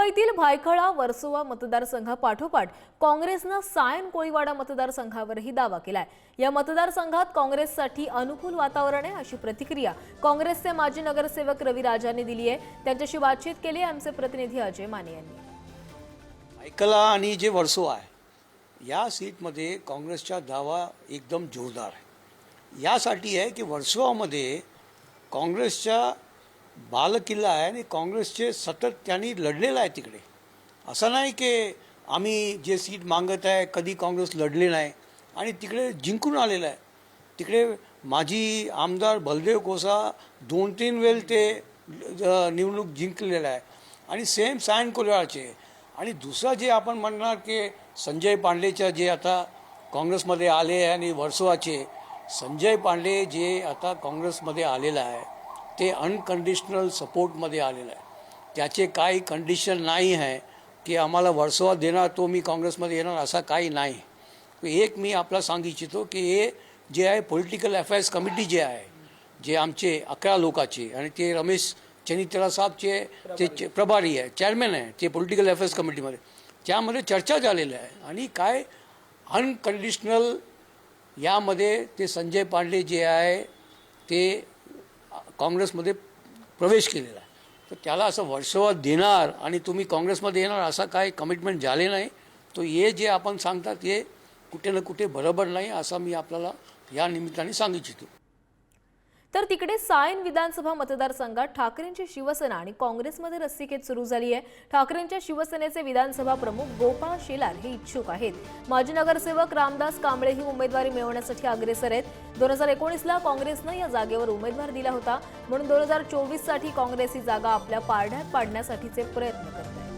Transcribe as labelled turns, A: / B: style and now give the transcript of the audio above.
A: मुंबईतील भायखळा वर्सोवा मतदारसंघापाठोपाठ काँग्रेसनं सायन कोळीवाडा मतदारसंघावरही दावा केलाय. या मतदारसंघात काँग्रेससाठी अनुकूल वातावरण आहे अशी प्रतिक्रिया काँग्रेसचे माजी नगरसेवक रवी राजाने दिली आहे. त्यांच्याशी बातचीत केली आहे आमचे प्रतिनिधी अजय माने यांनी.
B: भायखळा आणि जे वर्सो आहे या सीटमध्ये काँग्रेसचा दावा एकदम जोरदार आहे. यासाठी आहे की वर्सोवामध्ये काँग्रेसच्या बालकिल्ला आहे आणि काँग्रेसचे सतत त्यांनी लढलेलं आहे तिकडे. असं नाही की आम्ही जे सीट मागत आहे कधी काँग्रेस लढले नाही. आणि तिकडे जिंकून आलेलं आहे. तिकडे माजी आमदार बलदेव कोसा दोन तीन वेळ ते निवडणूक जिंकलेलं आहे. आणि सेम सायन कोल्हाळचे आणि दुसरं जे आपण म्हणणार की संजय पांडेच्या जे आता काँग्रेसमध्ये आले आहे आणि वर्सोवाचे संजय पांडे जे आता काँग्रेसमध्ये आलेलं आहे ते अनकंडिशनल सपोर्टमध्ये आलेलं आहे. त्याचे काही कंडिशन नाही आहे की आम्हाला वर्सोवा देणार तो मी काँग्रेसमध्ये येणार असा काही नाही. एक मी आपला सांगू इच्छितो की हे जे आहे पॉलिटिकल अफेअर्स कमिटी जे आहे जे आमचे अकरा लोकाचे आणि ते रमेश चनित्रा साहेबचे ते प्रभारी आहे चेअरमॅन आहे ते पॉलिटिकल अफेअर्स कमिटीमध्ये त्यामध्ये चर्चा झालेली आहे आणि काय अनकंडिशनल यामध्ये ते संजय पांडे जे आहे ते काँग्रेसमध्ये प्रवेश केलेला आहे. तर त्याला असं वर्षभर देणार आणि तुम्ही काँग्रेसमध्ये येणार असा काय कमिटमेंट झाले नाही तो हे जे आपण सांगतात हे कुठे ना कुठे बरोबर नाही असं मी आपल्याला या निमित्ताने सांगू इच्छितो.
A: तर तिकडे सायन विधानसभा मतदारसंघात ठाकरेंची शिवसेना आणि काँग्रेसमध्ये रस्सीखेच सुरू झाली आहे. ठाकरेंच्या शिवसेनेचे विधानसभा प्रमुख गोपाळ शेलार हे इच्छुक आहेत. माजी नगरसेवक रामदास कांबळे ही उमेदवारी मिळवण्यासाठी अग्रेसर आहेत. दोन हजार एकोणीसला काँग्रेसनं या जागेवर उमेदवार दिला होता. म्हणून दोन हजार चोवीससाठी काँग्रेस ही जागा आपल्या पारड्यात पाडण्यासाठीचे प्रयत्न करत आहे.